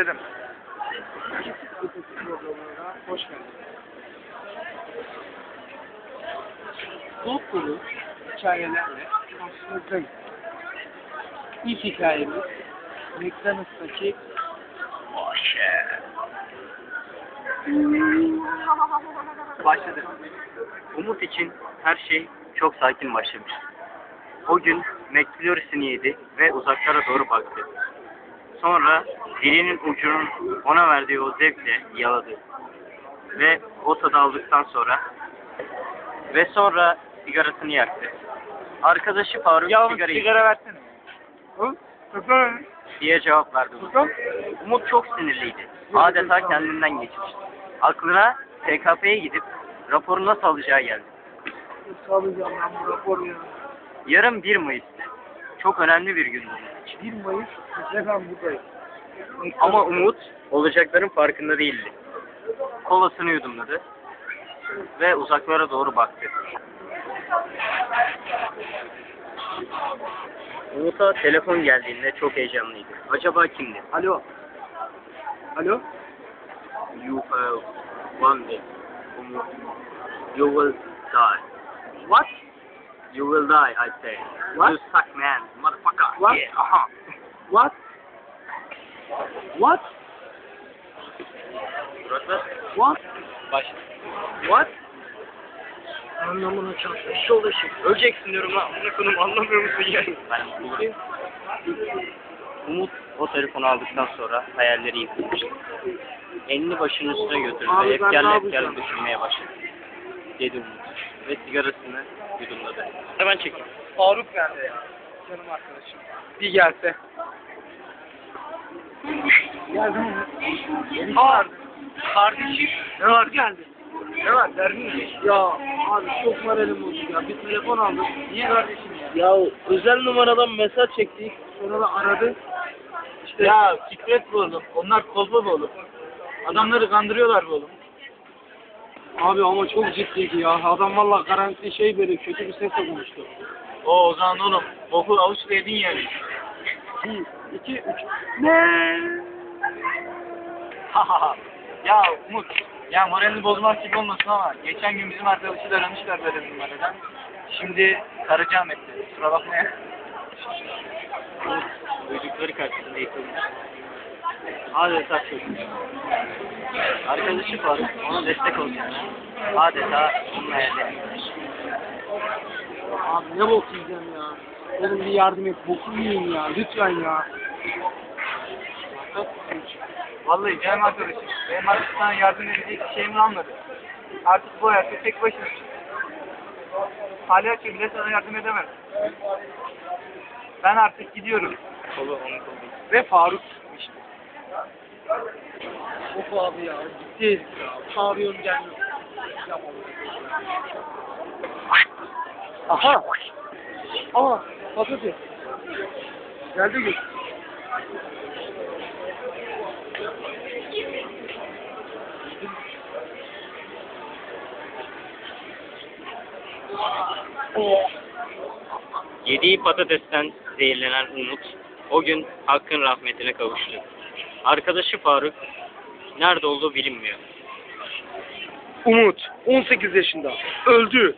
Başladım. Hoş geldin. Dop dolu hikayelerle karşınızdayım. İlk hikayemiz McDonald's'taki Başladı. Umut için her şey çok sakin başlamış. O gün McFlurry'sini yedi ve uzaklara doğru baktı. Sonra dilinin ucunun ona verdiği o zevkle yaladı. Ve o tadı aldıktan sonra ve sonra sigarasını yaktı. Arkadaşı Faruk Yavrum sigarayı sigara. Hı? Ne? diye cevap verdi. Umut. Bakalım. Umut çok sinirliydi. Adeta kendinden geçmişti. Aklına TKP'ye gidip raporu nasıl alacağı geldi. Sağlayacağım ben bu raporu ya. Yarın 1 Mayıs'tı. Çok önemli bir gündü. 1 Mayıs ve ben buradayım. Ama Umut olacakların farkında değildi. Kolasını yudumladı ve uzaklara doğru baktı. Umut'a telefon geldiğinde çok heyecanlıydı. Acaba kimdi? Alo. Alo. You have one day. Umut. You will die. What? You will die, I say. What? You suck man, motherfucker. What? Yeah, aha. What? What? Burası What? baş. What? Anlamına çalışıyor. Şolaşım. Öleceksin diyorum lan. Amına konum anlamıyor musun ya? Ben bulurum. Umut o telefonu aldıktan sonra hayalleri yıkılmıştı. Elini başının üstüne götürdü ve efkarlı efkarlı düşünmeye başladı. Dedi Umut. Ve sigarasını yudumladı. Hemen çekin. Faruk nerede ya? Canım arkadaşım. Bir gelse. Geldim? Aa, kardeşim. Ne var geldi? Ne var derdin ne? Ya abi çok moralim bozuk ya. Bir telefon aldım. Niye kardeşim ya? Ya özel numaradan mesaj çektik. Sonra da aradı. İşte Ya Fikret bu oğlum. Onlar kolpa bu oğlum. Adamları kandırıyorlar bu oğlum. Abi ama çok ciddiydi ya. Adam valla garanti şey böyle kötü bir sesle konuştu. O o zaman oğlum. Boku avuçla yedin yani. Bir, iki, üç. Ne? ya Umut. Ya moralini bozmak gibi olmasın ama geçen gün bizim arkadaşı da aramışlar böyle numaradan. Şimdi karıcam etti. Kusura bakma ya. Umut duydukları karşısında yıkılmış. Adeta çökmüş. Arkadaşı Faruk ona destek olacağını adeta onun hayalleri yıkmış. Abi ne bok yiyeceğim ya. Oğlum bir yardım et. Boku yiyeyim ya. Lütfen ya. Vallahi canım arkadaşım. Benim artık sana yardım edecek bir şeyim kalmadı. Artık bu hayatta tek başına. Hala ki bile sana yardım edemem. Ben artık gidiyorum. Kolu. Ve Faruk işte. Of abi ya. Gitti. Çağırıyorum gelmiyor. Aha. Aa. Patates. Geldi gün. Yediği patatesten zehirlenen Umut o gün Hakk'ın rahmetine kavuştu. Arkadaşı Faruk nerede olduğu bilinmiyor. Umut 18 yaşında. Öldü.